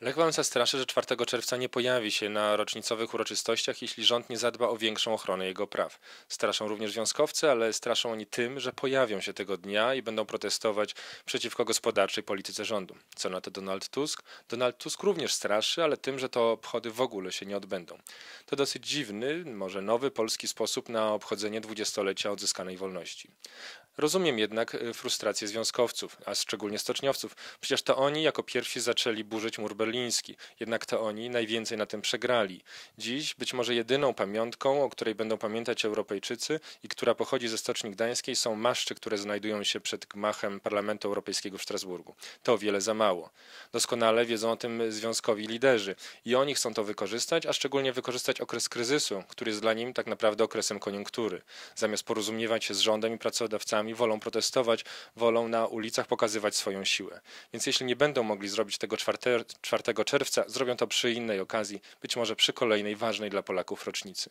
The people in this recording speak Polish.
Lech Wałęsa straszy, że 4 czerwca nie pojawi się na rocznicowych uroczystościach, jeśli rząd nie zadba o większą ochronę jego praw. Straszą również związkowcy, ale straszą oni tym, że pojawią się tego dnia i będą protestować przeciwko gospodarczej polityce rządu. Co na to Donald Tusk? Donald Tusk również straszy, ale tym, że to obchody w ogóle się nie odbędą. To dosyć dziwny, może nowy polski sposób na obchodzenie dwudziestolecia odzyskanej wolności. Rozumiem jednak y, frustrację związkowców, a szczególnie stoczniowców. Przecież to oni jako pierwsi zaczęli burzyć mur berliński. Jednak to oni najwięcej na tym przegrali. Dziś być może jedyną pamiątką, o której będą pamiętać Europejczycy i która pochodzi ze Stoczni Gdańskiej są maszcze, które znajdują się przed gmachem Parlamentu Europejskiego w Strasburgu. To o wiele za mało. Doskonale wiedzą o tym związkowi liderzy i oni chcą to wykorzystać, a szczególnie wykorzystać okres kryzysu, który jest dla nim tak naprawdę okresem koniunktury. Zamiast porozumiewać się z rządem i pracodawcami, wolą protestować, wolą na ulicach pokazywać swoją siłę. Więc jeśli nie będą mogli zrobić tego 4, 4 czerwca, zrobią to przy innej okazji, być może przy kolejnej ważnej dla Polaków rocznicy.